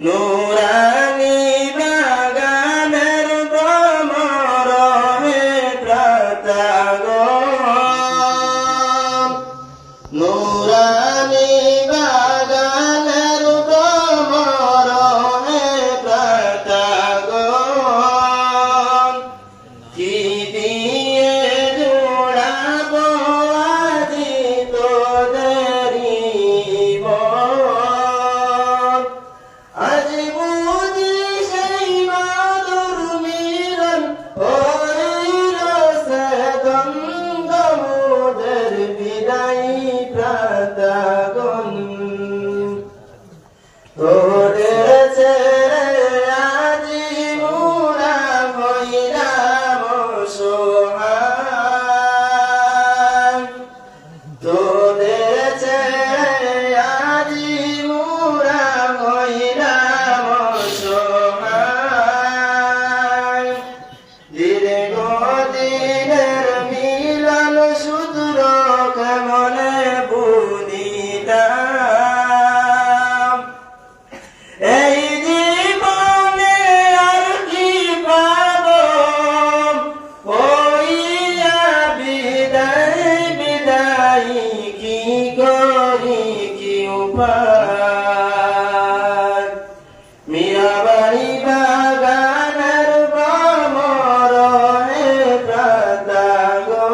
Nura coração. কি উপায় মিয়াবাড়ি বাগানের হে প্রাতাগণ